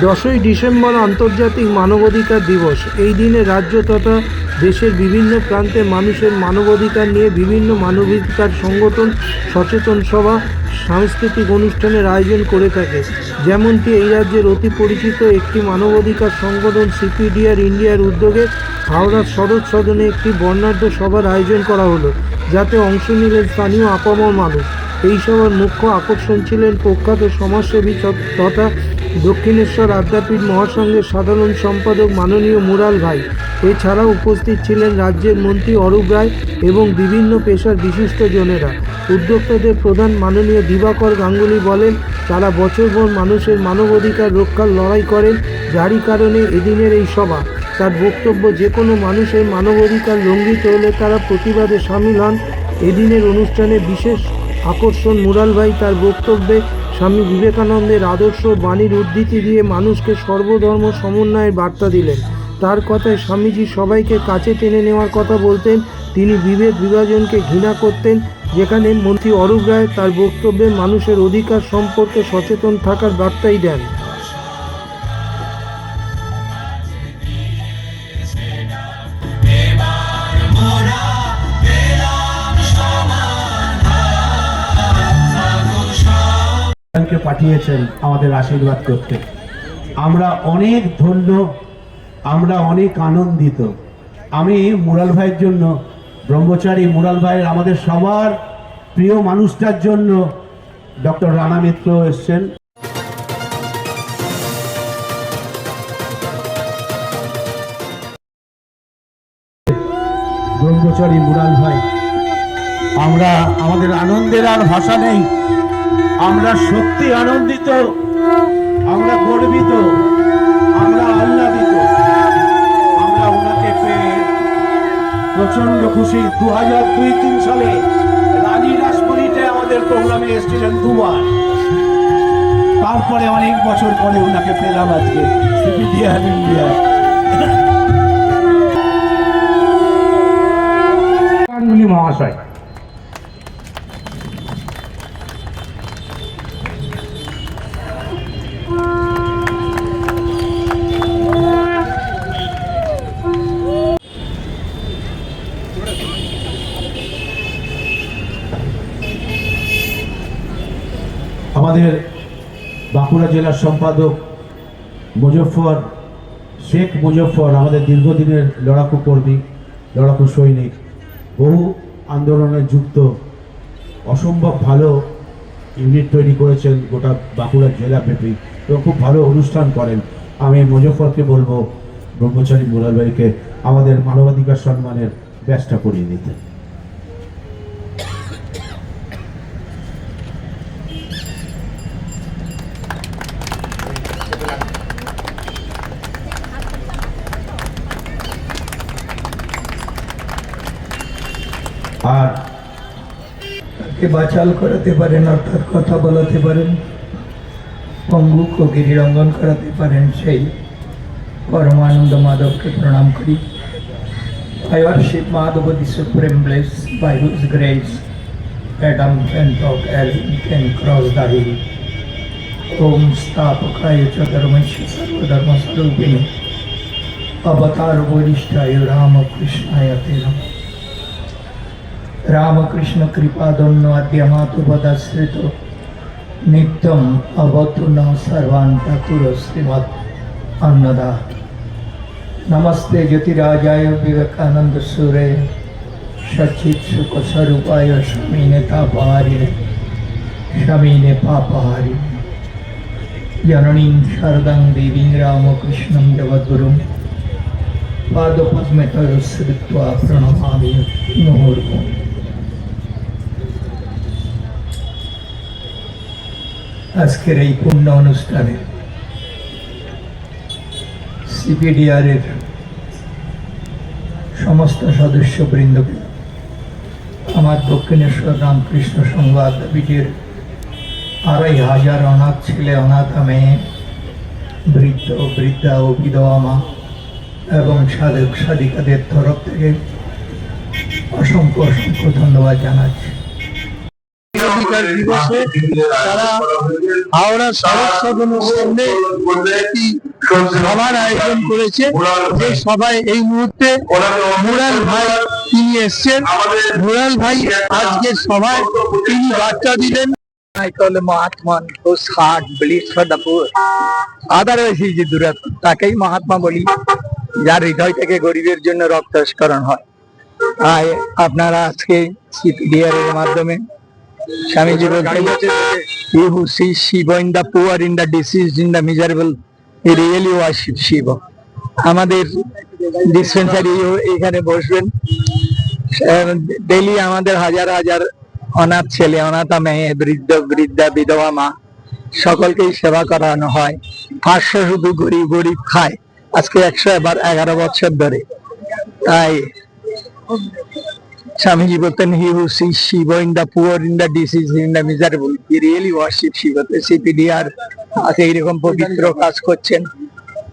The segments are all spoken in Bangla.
দশই ডিসেম্বর আন্তর্জাতিক মানবাধিকার দিবস। এই দিনে রাজ্য তথা দেশের বিভিন্ন প্রান্তে মানুষের মানবাধিকার নিয়ে বিভিন্ন মানবাধিকার সংগঠন, সচেতন সভা, সাংস্কৃতিক অনুষ্ঠানের আয়োজন করে থাকে। যেমনটি এই রাজ্যের অতি পরিচিত একটি মানবাধিকার সংগঠন সিপিডিআর ইন্ডিয়ার উদ্যোগে হাওড়ার সদর সদনে একটি বর্ণাঢ্য সভার আয়োজন করা হলো, যাতে অংশ নিলেন স্থানীয় আপামর মানুষ। এই সভার মুখ্য আকর্ষণ ছিলেন প্রখ্যাত সমাজসেবী তথা দক্ষিণেশ্বর আদ্যাপীঠ মহাসংঘের সাধারণ সম্পাদক মাননীয় মুরাল ভাই। এছাড়াও উপস্থিত ছিলেন রাজ্যের মন্ত্রী অরূপ রায় এবং বিভিন্ন পেশার বিশিষ্টজনেরা উদ্যোক্তাদের প্রধান মাননীয় দিবাকর গাঙ্গুলি বলেন, তারা বছরভর মানুষের মানবাধিকার রক্ষার লড়াই করেন, যারই কারণে এদিনের এই সভা। তার বক্তব্য যে কোনো মানুষের মানবাধিকার লঙ্ঘিত হলে তারা প্রতিবাদে সামিল হন। এদিনের অনুষ্ঠানে বিশেষ আকর্ষণ মুরাল ভাই তার বক্তব্যে স্বামী বিবেকানন্দের আদর্শ বাণীর উদ্ধৃতি দিয়ে মানুষকে সর্বধর্ম সমন্বয়ের বার্তা দিলেন। তার কথায় স্বামীজি সবাইকে কাছে টেনে নেওয়ার কথা বলতেন। তিনি বিভেদ বিভাজনকে ঘৃণা করতেন, যেখানে মন্ত্রী অরূপ রায় তার বক্তব্যে মানুষের অধিকার সম্পর্কে সচেতন থাকার বার্তাই দেন। কে পাঠিয়েছেন আমাদের আশীর্বাদ করতে। আমরা অনেক ধন্য, আমরা অনেক আনন্দিত। আমি মুরাল ভাইয়ের জন্য, ব্রহ্মচারী মুরাল ভাইয়ের আমাদের সবার প্রিয় মানুষটার জন্য ডক্টর রানা মিত্র এসছেন। ব্রহ্মচারী মুরাল ভাই, আমরা আমাদের আনন্দের আর ভাষা নেই। আমরা সত্যি আনন্দিত, আমরা গর্বিত, আমরা আহ্লাদিত। আমরা ওনাকে পেয়ে প্রচণ্ড খুশি। দু হাজার দুই তিন সালে রানী রাসমণিতে আমাদের প্রোগ্রামে এসেছিলেন দুবার। তারপরে অনেক বছর পরে ওনাকে পেলাম আজকে সিপিডিআর ইন্ডিয়া মহাশয় বাঁকুড়া জেলার সম্পাদক মুজফ্ফর, শেখ মুজফ্ফর, আমাদের দীর্ঘদিনের লড়াকু কর্মী, লড়াকু সৈনিক, বহু আন্দোলনে যুক্ত, অসম্ভব ভালো ইউনিট তৈরি করেছেন গোটা বাঁকুড়া জেলা ব্যাপী এবং খুব ভালো অনুষ্ঠান করেন। আমি মুজফ্ফরকে বলব, ব্রহ্মচারী মুরাল ভাইকে আমাদের মানবাধিকার সম্মানের ব্যাসটা করিয়ে দিতে। কে বাচাল করাতে পারেন অর্থাৎ কথা বলাতে পারেন পঙ্গু ও গিরিরঙ্গন করাতে পারেন সেই পরমানন্দ মাধবকে প্রণাম করি I worship Madhava the Supreme Bliss by whose grace Adam can talk Ellen can cross the hill. Om Stapakaya cha Dharmasya Sarvadharma Sarupini Avatar Varishtaya Rama Krishnaya Ramakrishna কৃপাদন্য আদ্যমাতুপদাশ্রিত নিত্যম অবতুন সর্বান ঠাকুর শ্রীমৎ অন্নদা। নমস্তে জ্যোতিরাজায় বিবেকানন্দ সুরে সচিত সুখ স্বরূপায় স্বামীনে তাপহারিণে স্বামীনে পাপহারিণে জননীং শারদাং দেবীং রামকৃষ্ণং জগদ্গুরুং পাদপদ্মে তয়শ্রিত্বা আজকের এই পূর্ণ অনুষ্ঠানে সিপিডিআর এর সমস্ত সদস্যবৃন্দকে আমার দক্ষিণেশ্বর রামকৃষ্ণ সংবাদ বিটির আড়াই হাজার অনাথ ছেলে, অনাথা মেয়ে বৃদ্ধ, বৃদ্ধা ও বিধবা মা এবং সাধক, সাধিকাদের তরফ থেকে অসংখ্য অসংখ্য ধন্যবাদ জানাচ্ছি। মানবাধিকার দিবসে তারা হাওড়া সড়ক সদনের সামনে একটি সভার আয়োজন করেছে। যে সভায় এই মুহূর্তে মুরাল ভাই তিনি এসছেন। মুরাল ভাই আজকের সভায় তিনি বার্তা দিলেন I call him Mahatman whose heart bleeds for the poor. Otherwise he is durat. তাকেই মহাত্মা বলি। যার হৃদয় থেকে গরিবের জন্য রক্তস্করণ হয়। তাই আপনারা আজকে সিপিডিআর এর মাধ্যমে স্বামীজি বলতেন sees Shiva in the poor, in the diseased, in the miserable, he really worship Shiva. আমাদের ডিসপেন্সারি এখানে বসবেন। ডেইলি আমাদের হাজার হাজার অনাথ ছেলে অনাথা মেয়ে বৃদ্ধ বৃদ্ধা বিধবা মা সকলকেই সেবা করানো হয়। পাঁচশো শুধু গরিব গরিব খায়। আজকে একশো এবার এগারো বছর ধরে। তাই স্বামীজি বলতেন he who sees Shiva in the poor in the diseased in the miserable. He really worship Shiva CPDR আজকে এইরকম পবিত্র কাজ করছেন।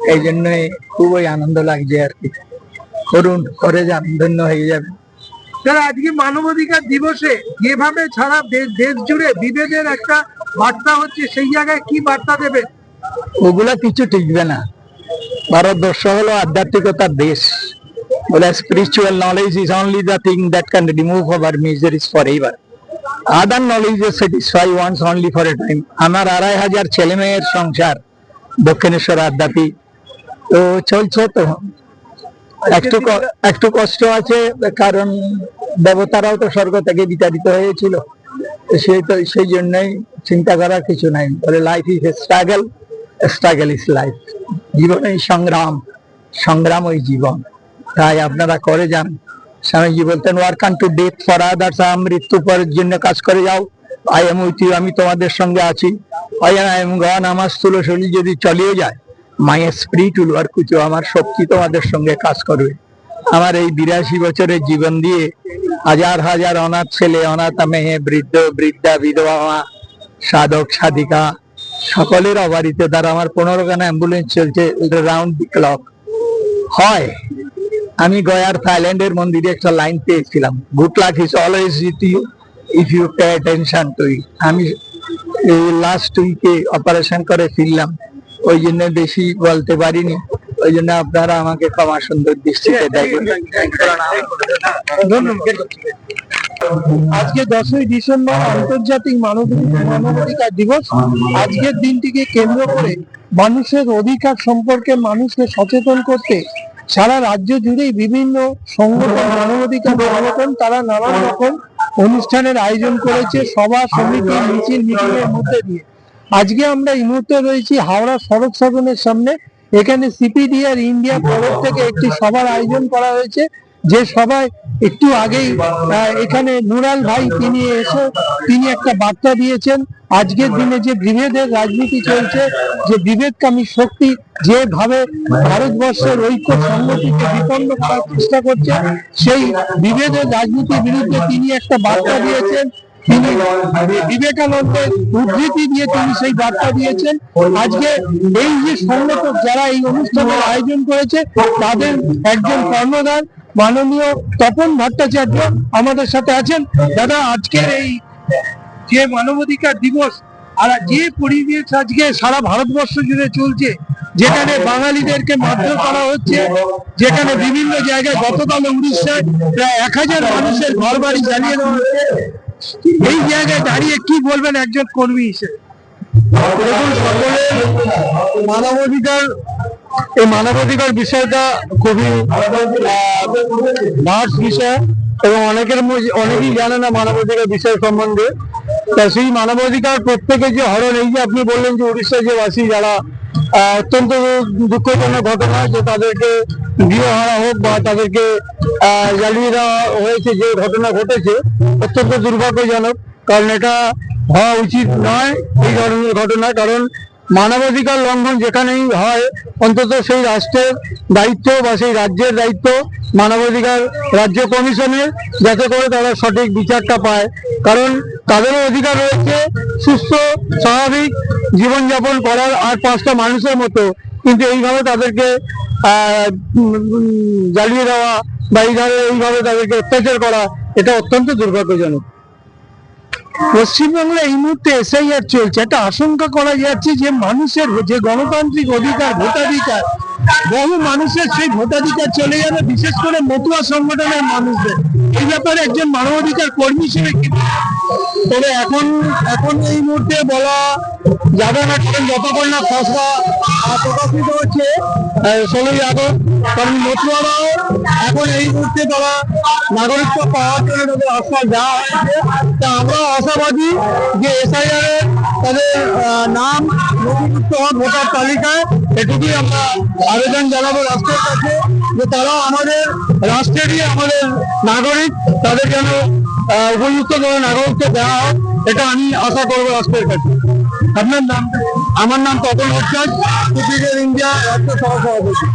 এই জন্য খুবই আনন্দ লাগছে আর কি। করুন করে যান ধন্য হয়ে যাবে যারা আজকে মানবাধিকার দিবসে যেভাবে সারা দেশ- দেশ জুড়ে বিভেদের একটা বার্তা হচ্ছে সেই জায়গায় কি বার্তা দেবে? ওগুলা কিছু টিকবে না। ভারতবর্ষ হলো আধ্যাত্মিকতার দেশ। Spiritual knowledge is only the thing that can remove our miseries for ever other knowledge satisfy once only for a time আমার আড়াই হাজার ছেলে মেয়ের সংসার দক্ষিণেশ্বর আধ্যাত্মিক তো চলছে তো। একটু একটু কষ্ট আছে, কারণ দেবতারাও তো স্বর্গ থেকে বিতাড়িত হয়েছিল। সেই তো সেই জন্যই চিন্তা করার কিছু নাই। বলে life is a struggle struggle is life জীবনেই সংগ্রাম সংগ্রাম ওই জীবন। তাই আপনারা করে যান। স্বামীজি বলতেন work to death for others মৃত্যু পরের জন্য কাজ করে যাও। আই এম উইথ ইউ আমি তোমাদের সঙ্গে আছি। আই এম গন আমার স্থূল শরীর যদি চলিয়ে যায় my spirit will work with you আমার শক্তি তোমাদের সঙ্গে কাজ করবে। আমার এই বিরাশি বছরের জীবন দিয়ে হাজার হাজার অনাথ ছেলে অনাথ মেয়ে বৃদ্ধ বৃদ্ধা বিধবা মা, সাধক সাধিকা সকলের অবারিতে দ্বারা আমার পনেরো খানা অ্যাম্বুলেন্স চলছে রাউন্ড দি ক্লক হয়। আমি গয়ার থাইল্যান্ডের মন্দিরে একটা লাইন পেয়েছিলাম। Good luck is always with you if you pay attention to it আমি এই লাস্ট উইকে অপারেশন করে ফিরলাম। ওই জন্য বেশি বলতে পারিনি। ওই জন্য আপনারা আমাকে ক্ষমা সুন্দর দৃষ্টিতে দেখবেন। আজকে দশই ডিসেম্বর আন্তর্জাতিক মানব মানবাধিকার দিবস। আজকের দিনটিকে কেন্দ্র করে মানুষের অধিকার সম্পর্কে মানুষকে সচেতন করতে সারা রাজ্য জুড়েই বিভিন্ন সংগঠন, মানবাধিকার সংগঠন, তারা নানান রকম অনুষ্ঠানের আয়োজন করেছে, সভা, সমিতি, মিছিল মিটিং এর মধ্যে দিয়ে। আজকে আমরা এই মুহূর্তে রয়েছি হাওড়া সড়ক সদনের সামনে। এখানে সিপিডিআর ইন্ডিয়া তরফ থেকে একটি সভার আয়োজন করা হয়েছে। যে সবাই একটু আগেই এখানে নুরাল ভাই তিনি এসে, তিনি একটা বার্তা দিয়েছেন, আজকের দিনে যে বিভেদের রাজনীতি চলছে, যে বিভেদকামী শক্তি যেভাবে ভারতবর্ষের ঐক্য সংগতিকে বিপন্ন করার চেষ্টা করছে, সেই বিভেদের রাজনীতির বিরুদ্ধে তিনি একটা বার্তা দিয়েছেন, তিনি বিবেকানন্দের উদ্ধৃতি দিয়ে তিনি সেই বার্তা দিয়েছেন। আজকে এই যে সংগঠক যারা এই অনুষ্ঠানের আয়োজন করেছে, তাদের একজন কর্ণধার মাননীয় তপন ভট্টাচার্য আমাদের সাথে আছেন। দাদা, আজকের এই যে মানবাধিকার দিবস, আর যে পরিবেশ আজকে সারা ভারতবর্ষ জুড়ে চলছে, যেখানে বাঙালিদেরকে মারধর করা হচ্ছে, যেখানে বিভিন্ন জায়গায় গতকাল উড়িষ্যায় প্রায় এক হাজার মানুষের ঘর বাড়ি জ্বালিয়ে দেওয়া হচ্ছে। এই জায়গায় দাঁড়িয়ে কি বলবেন একজন কর্মী হিসেবে? সকলের মানবাধিকার এই মানবাধিকার বিষয়টা খুবই ভার্স বিষয় এবং অনেকের অনেকেই জানে না মানবাধিকার বিষয় সম্বন্ধে। তা সেই মানবাধিকার প্রত্যেকের যে হরণ, এই যে আপনি বললেন যে উড়িষ্যার যে বাসী যারা অত্যন্ত দুঃখজনক ঘটনা যে তাদেরকে গৃহহারা হোক বা তাদেরকে জ্বালিয়ে দেওয়া হয়েছে যে ঘটনা ঘটেছে, অত্যন্ত দুর্ভাগ্যজনক। কারণ এটা হওয়া উচিত নয় এই ধরনের ঘটনা। কারণ মানবাধিকার লঙ্ঘন যেখানেই হয়, অন্তত সেই রাষ্ট্রের দায়িত্ব বা সেই রাজ্যের দায়িত্ব মানবাধিকার রাজ্য কমিশনের, যাতে করে তারা সঠিক বিচারটা পায়। কারণ তাদেরও অধিকার রয়েছে, সুস্থ, স্বাভাবিক জীবনযাপন করার আর পাঁচটা মানুষের মতো। কিন্তু এইভাবে তাদেরকে জ্বালিয়ে দেওয়া বা এইভাবে এইভাবে তাদেরকে অত্যাচার করা, এটা অত্যন্ত দুর্ভাগ্যজনক। পশ্চিমবাংলায় এই মুহূর্তে এসআইআর চলছে। একটা আশঙ্কা করা যাচ্ছে যে মানুষের যে গণতান্ত্রিক অধিকার, ভোটাধিকার, বহু মানুষের সেই ভোটাধিকার চলে যাবে, বিশেষ করে মতুয়া সংগঠনের মানুষদের। এই ব্যাপারে একজন মানবাধিকার কর্মী হিসেবে তবে এখন এখন এই মুহূর্তে বলা যাবে না, কারণ যতক্ষণ না খসড়া প্রকাশিত হচ্ছে ষোলোই আগস্ট, কারণ মতুয়ারাও এখন এই মুহূর্তে তারা নাগরিকত্ব পাওয়ার জন্য তাদের আশ্বাস দেওয়া হয়েছে। তা আমরা আশাবাদী যে এসআইআর তাদের নাম, নথিভুক্ত হওয়ার ভোটার তালিকায়, এটুকুই আমরা আবেদন জানাব রাষ্ট্রের কাছে যে তারা আমাদের, রাষ্ট্রেরই আমাদের নাগরিক, তাদের যেন উপযুক্ত করে নাগরিককে দেওয়া হয়, এটা আমি আশা করব রাষ্ট্রের কাছে। আপনার নাম? আমার নাম তপন ভট্টাচ ইন্ডিয়া রাজ্য সহ সভাপতি।